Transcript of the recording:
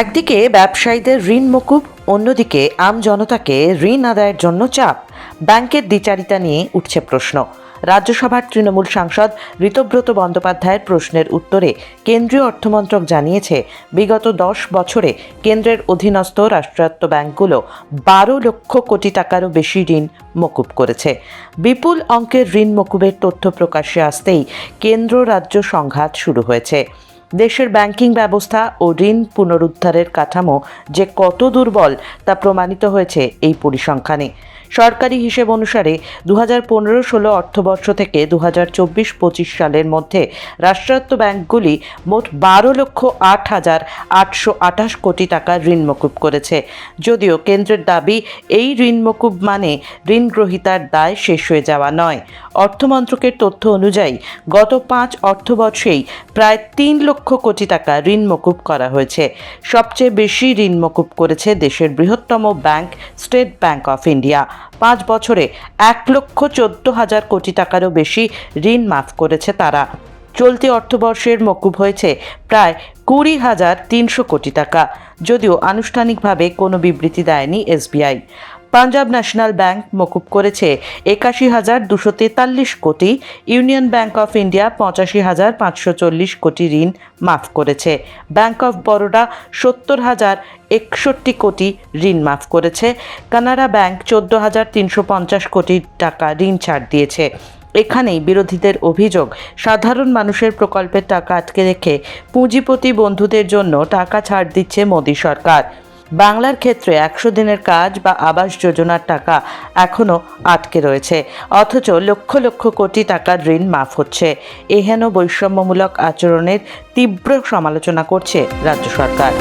একদিকে ব্যবসায়ীদের ঋণ মকুব, অন্যদিকে আম জনতাকে ঋণ আদায়ের জন্য চাপ। ব্যাংকের দ্বিচারিতা নিয়ে উঠছে প্রশ্ন। রাজ্যসভার তৃণমূল সাংসদ ঋতব্রত বন্দ্যোপাধ্যায়ের প্রশ্নের উত্তরে কেন্দ্রীয় অর্থমন্ত্রক জানিয়েছে, বিগত দশ বছরে কেন্দ্রের অধীনস্থ রাষ্ট্রায়ত্ত ব্যাংকগুলো বারো লক্ষ কোটি টাকারও বেশি ঋণ মকুব করেছে। বিপুল অঙ্কের ঋণ মকুবের তথ্য প্রকাশ্যে আসতেই কেন্দ্র রাজ্য সংঘাত শুরু হয়েছে। দেশের ব্যাংকিং ব্যবস্থা ও ঋণ পুনরুদ্ধারের কাঠামো যে কত দুর্বল তা প্রমাণিত হয়েছে এই পরিসংখ্যানে। সরকারি হিসেব অনুসারে দু হাজার পনেরো ষোলো অর্থবর্ষ থেকে দু হাজার চব্বিশ পঁচিশ সালের মধ্যে রাষ্ট্রায়ত্ত ব্যাংকগুলি মোট বারো লক্ষ আট হাজার আটশো আঠাশ কোটি টাকার ঋণ মকুব করেছে। যদিও কেন্দ্রের দাবি, এই ঋণ মকুব মানে ঋণ গ্রহীতার দায় শেষ হয়ে যাওয়া নয়। অর্থমন্ত্রকের তথ্য অনুযায়ী, গত পাঁচ অর্থবর্ষেই প্রায় তিন লক্ষ কোটি টাকা ঋণ মকুব করা হয়েছে। সবচেয়ে বেশি ঋণ মকুব করেছে দেশের বৃহত্তম bank, State Bank of India. পাঁচ বছরে এক লক্ষ চোদ্দ হাজার কোটি টাকারও বেশি ঋণ মাফ করেছে তারা। চলতি অর্থবর্ষের মকুব হয়েছে প্রায় কুড়ি হাজার তিনশো কোটি টাকা, যদিও আনুষ্ঠানিকভাবে কোনো বিবৃতি দেয়নি এসবিআই। পাঞ্জাব ন্যাশনাল ব্যাংক মকুব করেছে। একাশি হাজার দুশো তেতাল্লিশ কোটি ইউনিয়ন ব্যাংক অফ ইন্ডিয়া পঁচাশি হাজার পাঁচশো চল্লিশ কোটি ঋণ মাফ করেছে। ব্যাংক অফ বরোডা সত্তর হাজার একষট্টি কোটি ঋণ মাফ করেছে। কানাড়া ব্যাংক চোদ্দ হাজার তিনশো পঞ্চাশ কোটি টাকা ঋণ ছাড় দিয়েছে। এখানেই বিরোধীদের অভিযোগ, সাধারণ মানুষের প্রকল্পের টাকা আটকে রেখে পুঁজিপতি বন্ধুদের জন্য টাকা ছাড় দিচ্ছে মোদী সরকার। বাংলার ক্ষেত্রে একশো দিনের কাজ বা আবাস যোজনার টাকা এখনও আটকে রয়েছে। অথচ লক্ষ লক্ষ কোটি টাকার ঋণ মাফ হচ্ছে। এহেন বৈষম্যমূলক আচরণের তীব্র সমালোচনা করছে রাজ্য সরকার।